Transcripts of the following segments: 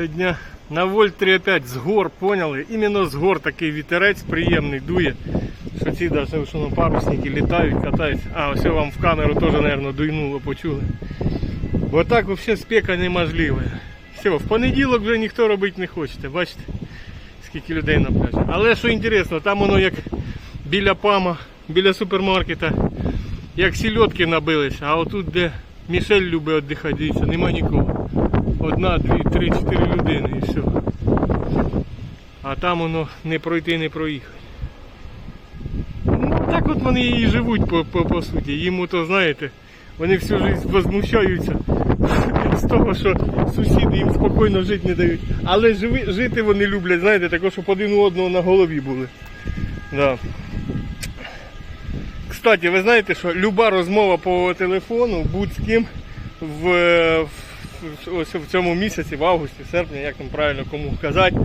Сьогодні на вольт 3,5 з гор, поняли? Іменно з гор такий вітерець приємний дує. Що ці даже що на парусники літають, катаються. А, ось вам в камеру теж, мабуть, дуйнуло, почули. Бо так взагалі спека неможлива. Все, в понеділок вже ніхто робити не хоче, бачите? Скільки людей на пляжі. Але що інтересно, там воно як біля пама, біля супермаркета, як сільотки набилися, а отут, де Мішель любить віддихати, дивіться, нема нікого. Одна, дві, три, чотири людини і все. А там воно не пройти, не проїхати. Ну, так от вони і живуть по, по, по суті. Їм то, знаєте, вони всю життя возмущаються з того, що сусіди їм спокійно жити не дають. Але живи, жити вони люблять, знаєте, також, щоб один у одного на голові були. Да. Кстати, ви знаєте, що люба розмова по телефону будь з ким в, в, ось в цьому місяці, в августі, серпні, як там правильно кому казати,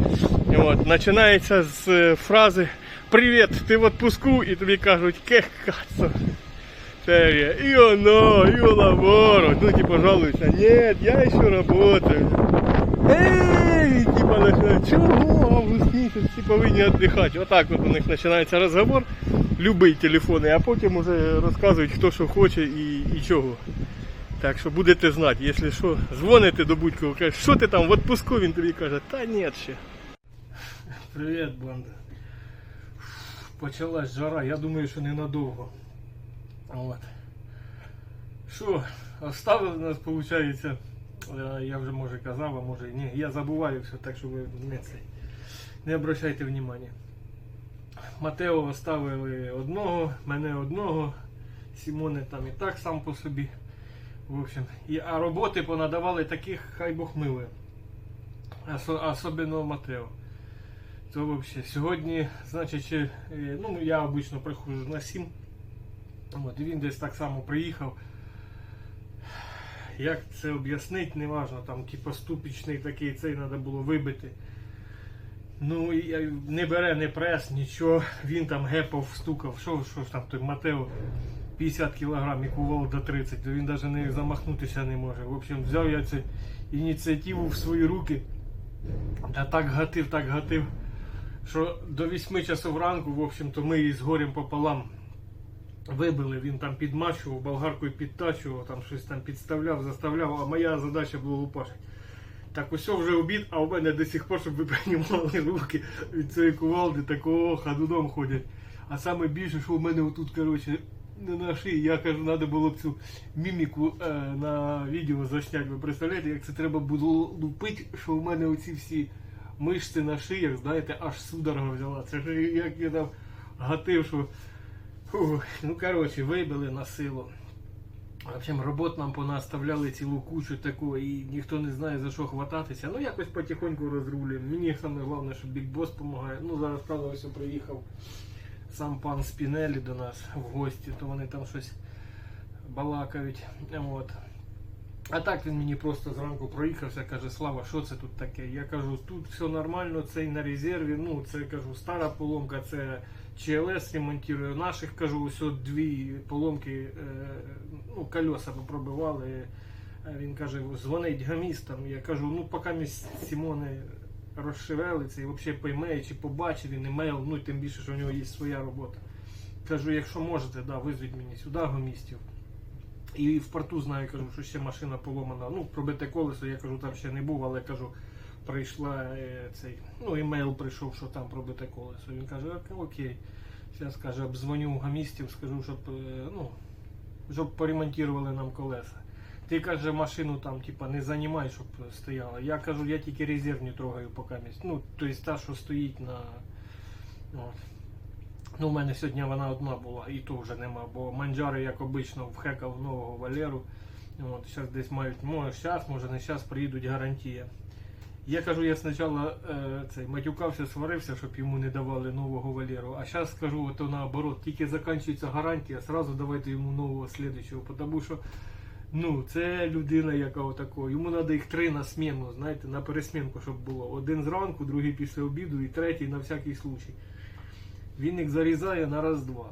от, починається з е, фрази Привіт, ти в отпуску, і тобі кажуть кех кацо. И оно, и лаборо. Ну, типа, жалуются. Нет, я еще работаю. Эй, типа, начинают, чого? Август місяць, всі повинні віддихати. Отак от у них починається розговор. Любий телефон, а потім уже розказують, хто що хоче і, і чого. Так що будете знати, якщо що, дзвоните до будь-кого, кажете, що ти там в отпуску, він тобі каже, та ні ще. Привіт, банда. Почалась жара, я думаю, що ненадовго. От. Що, оставили нас, виходить, я вже може казав, а може і ні. Я забуваю все, так що ви не це. Не обращайте внимання. Матео оставили одного, мене одного, Сімоне там і так сам по собі. В общем, і, а роботи понадавали таких, хай Бог. Осо- Особливо Матео. То вообще, сьогодні, значить, е, ну я обично приходжу на 7. От, він десь так само приїхав. Як це об'яснити, неважно, там типу ступічний такий, цей треба було вибити. Ну, і не бере не прес, нічого. Він там гепав, стукав. Що, що ж там той Матео 50 кг і кував до 30, то він навіть не замахнутися не може. В общем, взяв я цю ініціативу в свої руки. Та так гатив, так гатив, що до 8 часов ранку, в общем-то, ми із горем пополам вибили, він там підмачував, болгаркою підтачував, там щось там підставляв, заставляв, а моя задача була лупашити. Так ось вже обід, а у мене до сих пор, щоб ви приймали руки від цієї кувалди, такого ходуном ходять. А саме більше, що у мене отут, коротше, не на шиї, я кажу, треба було б цю міміку е, на відео засняти. Ви представляєте, як це треба було лупити, що у мене оці всі мишці на шиях, знаєте, аж судорога взяла. Це ж як я там гатив, що. Ну коротше, вибили на силу. В робот нам понаставляли цілу кучу таку, і ніхто не знає за що хвататися. Ну якось потихоньку розрулюємо. Мені саме головне, Бік Бос допомагає. Ну зараз правда ось приїхав сам пан Спінелі до нас в гості, то вони там щось балакають. От. А так він мені просто зранку проїхався, каже, Слава, що це тут таке? Я кажу, тут все нормально, цей на резерві. Ну, це кажу, стара поломка, це ЧЛС ремонтує. Наших кажу, ось от дві поломки, е, ну, колеса попробивали. Він каже, дзвонить гамістам. Я кажу, ну поки з Сімони розшевелиться і взагалі пойме, чи побачив він емейл, ну і тим більше, що у нього є своя робота. Кажу, якщо можете, да, визвіть мені сюди гамістів. І в порту знаю, кажу, що ще машина поломана. Ну, пробите колесо, я кажу, там ще не був, але кажу, прийшла е, цей, ну, емейл прийшов, що там пробите колесо. Він каже, окей. Зараз каже, обдзвоню гамістів, скажу, щоб, е, ну, щоб поремонтували нам колеса. Ти каже, машину там, типа, не займай, щоб стояла. Я кажу, я тільки резервні трогаю поки місць. Ну, тобто та, що стоїть на. От. Ну, у мене сьогодні вона одна була, і то вже нема, бо манджари, як обично, вхекав нового Валеру. От, зараз десь мають, може зараз, може не зараз, приїдуть гарантія. Я кажу, я спочатку е, цей, матюкався, сварився, щоб йому не давали нового Валеру. А зараз скажу, то наоборот, тільки закінчується гарантія, сразу давайте йому нового слідчого, тому що ну, це людина, яка отако. Йому треба їх три на сміну, знаєте, на пересмінку, щоб було. Один зранку, другий після обіду і третій на всякий случай. Він їх зарізає на раз-два.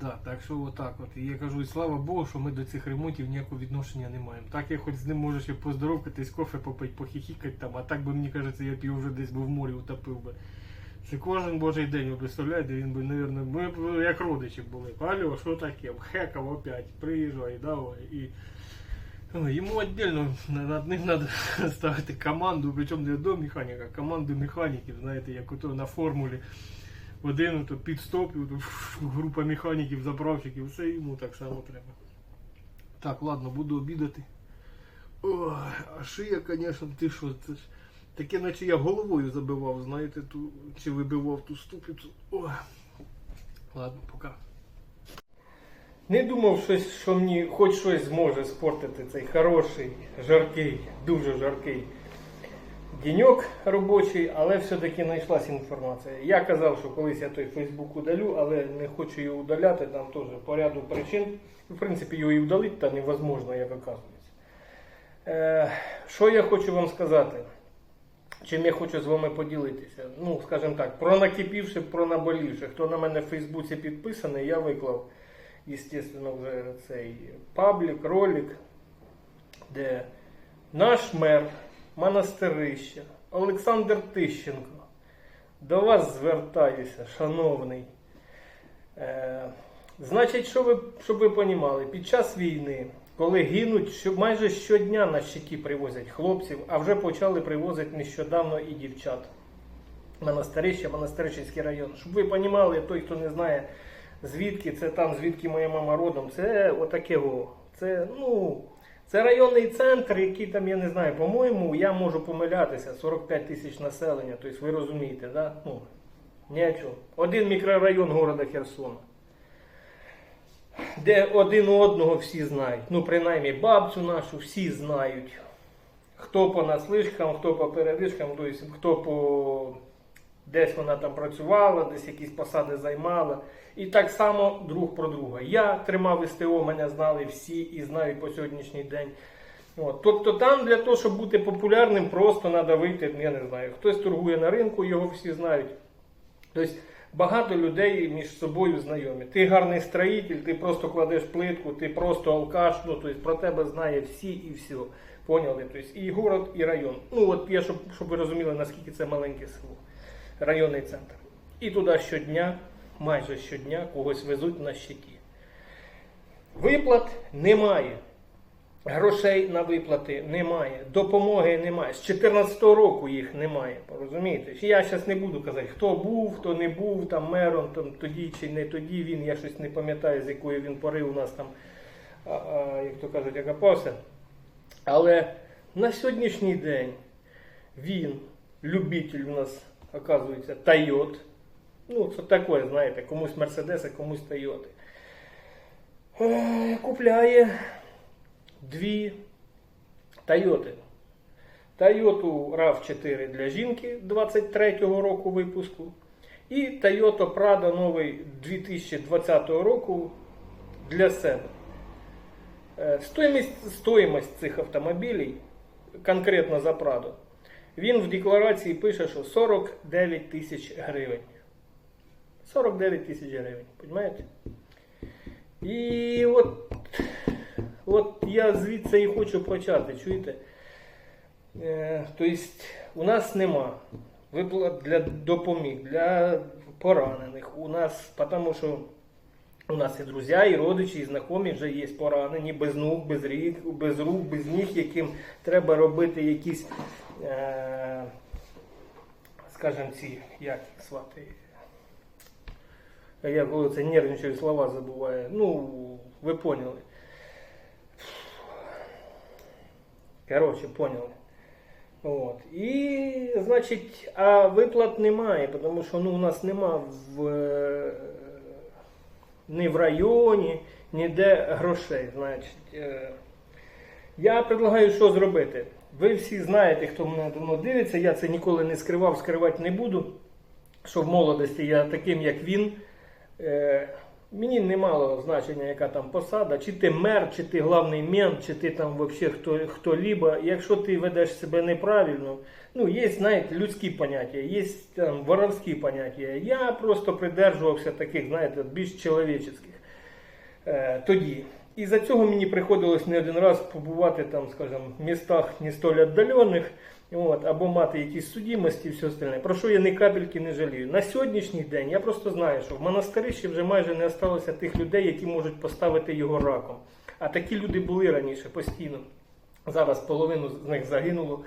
Да, так що отак от. І я кажу, і слава Богу, що ми до цих ремонтів ніякого відношення не маємо. Так я хоч з ним можу ще поздоровкатись, кофе попити, похихікати там, а так би мені кажеться, я б його вже десь би в морі утопив би. Це кожен божий день, ви представляєте, він би, мабуть, ми б як родичі були. Алло, що таке? Хекав опять, приїжджай, давай. І ну, йому віддільно над ним треба ставити команду, причому не до механіка, а команду механіків, знаєте, як ото на формулі. Один то підстоп, група механіків, заправщиків, все йому так само треба. Так, ладно, буду обідати. Ой, а шия, звісно, ти що, це ж таке, наче я головою забивав, знаєте, ту, чи вибивав ту ступицю. Ой. Ладно, пока. Не думав, що мені хоч щось зможе спортити цей хороший, жаркий, дуже жаркий деньок робочий, але все-таки знайшлась інформація. Я казав, що колись я той Фейсбук удалю, але не хочу його удаляти, там теж по ряду причин. В принципі, його і удалити та невозможно, як оказується. Е, що я хочу вам сказати? Чим я хочу з вами поділитися? Ну, скажімо так, про накипівши, про наболівши. Хто на мене в Фейсбуці підписаний, я виклав, звісно, вже цей паблік, ролик, де наш мер монастирища Олександр Тищенко. До вас звертаюся, шановний. Е, значить, що ви, щоб ви понімали, під час війни, коли гинуть, майже щодня на щиті привозять хлопців, а вже почали привозити нещодавно і дівчат. Монастирище, Монастирищенський район. Щоб ви понімали, той, хто не знає, звідки це там, звідки моя мама родом, це отаке. Це, ну, це районний центр, який там, я не знаю, по-моєму, я можу помилятися, 45 тисяч населення, тобто ви розумієте, да? ну, ні о чому. Один мікрорайон города Херсона. Де один одного всі знають. Ну, принаймні, бабцю нашу всі знають. Хто по наслишкам, хто по передишкам, хто по десь вона там працювала, десь якісь посади займала. І так само друг про друга. Я тримав СТО, мене знали всі і знають по сьогоднішній день. От. Тобто там для того, щоб бути популярним, просто треба вийти, я не знаю, хтось торгує на ринку, його всі знають. Тобто багато людей між собою знайомі. Ти гарний строїтель, ти просто кладеш плитку, ти просто алкаш, ну, тобто про тебе знає всі і все. Поняли? Тобто і город, і район. Ну от я, щоб, щоб ви розуміли, наскільки це маленьке село, районний центр. І туди щодня, майже щодня, когось везуть на щиті. Виплат немає. Грошей на виплати немає, допомоги немає. З 2014 року їх немає. Розумієте? Я зараз не буду казати, хто був, хто не був там мером, там тоді чи не тоді він. Я щось не пам'ятаю, з якої він пори у нас там, а, а, як то кажуть, окопався. Але на сьогоднішній день він, любитель у нас, оказується, Тойот. Ну, це таке, знаєте, комусь Мерседес, а комусь Тойоти. Е, Купляє дві Тойоти. Тойоту RAV4 для жінки 23-го року випуску. І Toyota Prado новий 2020 року для себе. Е, Стоїмость, стоїмость цих автомобілів, конкретно за Prado, він в декларації пише, що 49 тисяч гривень. 49 тисяч гривень, розумієте? І от, от я звідси і хочу почати, чуєте? Е, тобто у нас нема виплат для допоміг, для поранених. У нас, тому що у нас і друзі, і родичі, і знайомі вже є поранені, без ног, без рік, без рук, без ніг, яким треба робити якісь, е, скажімо, ці, як їх свати. Я коли це нервничаю, слова забуваю. Ну, ви поняли. Коротше, поняли. От. І, значить, а виплат немає, тому що ну, у нас нема в, е, ні в районі, ніде грошей. Значить, е, я предлагаю, що зробити. Ви всі знаєте, хто мене давно дивиться, я це ніколи не скривав, скривати не буду. Що в молодості я таким, як він. Е, мені не мало значення, яка там посада, чи ти мер, чи ти главний мент, чи ти там взагалі хто, хто-либо. Якщо ти ведеш себе неправильно, ну, є, знаєте, людські поняття, є там воровські поняття. Я просто придержувався таких, знаєте, більш чоловічих. е, тоді. І за цього мені приходилось не один раз побувати там, скажімо, в містах не столь віддалених, от, або мати якісь судімості і все остальне. Про що я ні капельки не жалію. На сьогоднішній день я просто знаю, що в монастирищі вже майже не осталося тих людей, які можуть поставити його раком. А такі люди були раніше постійно. Зараз половину з них загинуло,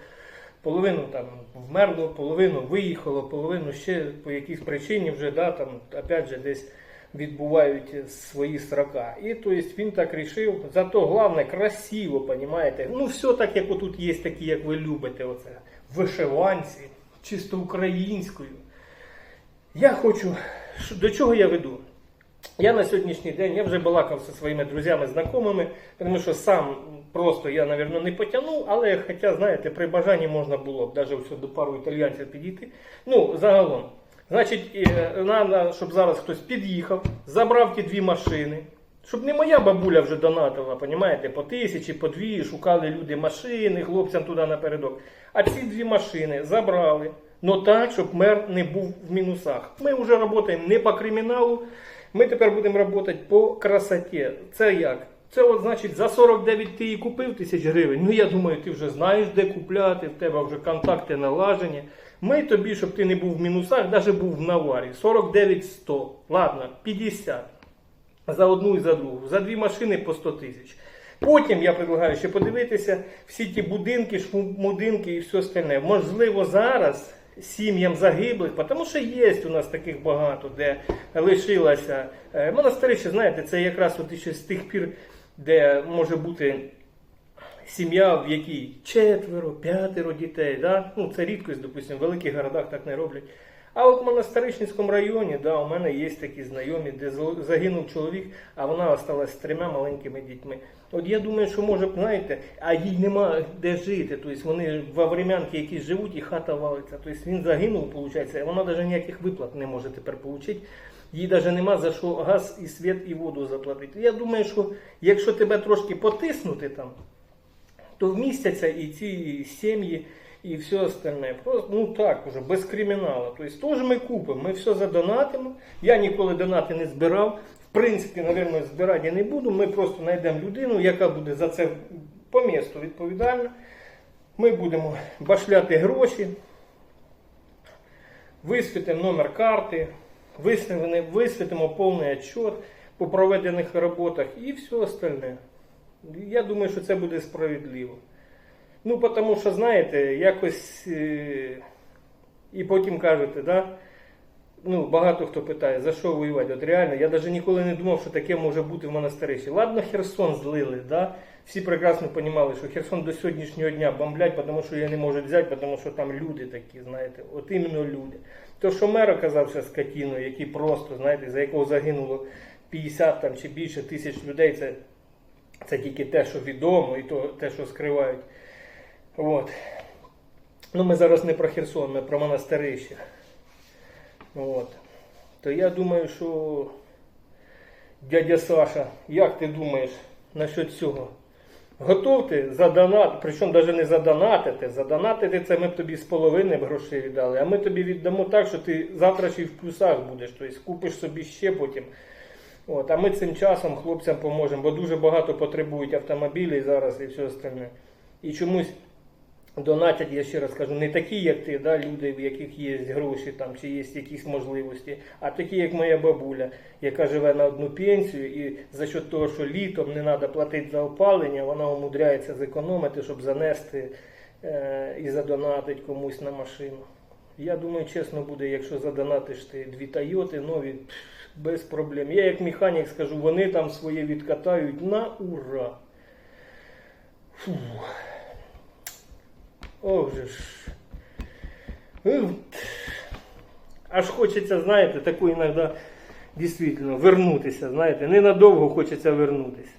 половину там вмерло, половину виїхало, половину ще по якійсь причині вже да, там, опять же, десь відбувають свої срока. І то есть, він так рішив. Зато головне красиво, понимаєте? Ну, все так, як отут є такі, як ви любите, оце вишиванці, чисто українською. Я хочу, до чого я веду? Я на сьогоднішній день я вже балакав зі своїми друзями, знайомими, тому що сам просто я, мабуть, не потягнув, але хоча, знаєте, при бажанні можна було б навіть до пару італійців підійти. Ну, загалом. Значить, треба, щоб зараз хтось під'їхав, забрав ті дві машини. Щоб не моя бабуля вже донатила, понімаєте, по тисячі, по дві, шукали люди машини, хлопцям туди напередок. А ці дві машини забрали. Ну так, щоб мер не був в мінусах. Ми вже працюємо не по криміналу, ми тепер будемо працювати по красоті. Це як? Це от значить за 49 ти її купив тисяч гривень. Ну я думаю, ти вже знаєш, де купляти, в тебе вже контакти налажені. Ми тобі, щоб ти не був в мінусах, навіть був в наварі. 49 100. Ладно, 50. За одну і за другу. За дві машини по 100 тисяч. Потім я предлагаю ще подивитися всі ті будинки, шмудинки і все остальне. Можливо, зараз сім'ям загиблих, тому що є у нас таких багато, де лишилося. Е, Монастирище, знаєте, це якраз от ще з тих пір, де може бути сім'я, в якій четверо, п'ятеро дітей. Да? Ну, це рідкость, допустимо, в великих городах так не роблять. А от в Монастиричницькому районі, да, у мене є такі знайомі, де загинув чоловік, а вона осталась з трьома маленькими дітьми. От я думаю, що може, знаєте, а їй нема де жити. Тобто вони во врем'янки якісь живуть і хата валиться. Тобто він загинув, виходить, а вона навіть ніяких виплат не може тепер отримати. Їй навіть нема за що газ і світ і воду заплатити. Я думаю, що якщо тебе трошки потиснути там, то вмістяться і ці сім'ї, і все остальне. Просто ну так уже, без криміналу. Тобто теж ми купимо, ми все задонатимо. Я ніколи донати не збирав. В принципі, мабуть, збирати не буду. Ми просто знайдемо людину, яка буде за це по місту відповідальна. Ми будемо башляти гроші, висвітимо номер карти, висвітимо, повний отчет по проведених роботах і все остальне. Я думаю, що це буде справедливо. Ну, тому що, знаєте, якось е, і потім кажете, да? Ну, багато хто питає, за що воювати. От реально, я навіть ніколи не думав, що таке може бути в монастирищі. Ладно, Херсон злили, да? всі прекрасно розуміли, що Херсон до сьогоднішнього дня бомблять, тому що її не можуть взяти, тому що там люди такі, знаєте, от іменно люди. То, що мер оказався скотіною, який просто, знаєте, за якого загинуло 50 там, чи більше тисяч людей, це, це тільки те, що відомо, і то, те, що скривають. От. Ну, ми зараз не про Херсон, ми про монастирище. От. То я думаю, що дядя Саша, як ти думаєш насчет цього? Готов ти задонати, причому навіть не задонатити. Задонатити це ми б тобі з половини грошей віддали, а ми тобі віддамо так, що ти завтра ще й в плюсах будеш, тобто купиш собі ще потім. От, а ми цим часом хлопцям поможемо, бо дуже багато потребують автомобілів зараз і все остальне. І чомусь донатять, я ще раз кажу, не такі, як ти, да, люди, в яких є гроші там, чи є якісь можливості, а такі, як моя бабуля, яка живе на одну пенсію, і за счет того, що літом не треба платити за опалення, вона умудряється зекономити, щоб занести е, і задонатити комусь на машину. Я думаю, чесно буде, якщо задонатиш ти дві Тойоти нові, без проблем. Я як механік скажу, вони там своє відкатають на ура. Фу. Ох же ж. Аж хочеться, знаєте, таку іноді дійсно вернутися, знаєте, ненадовго хочеться вернутися.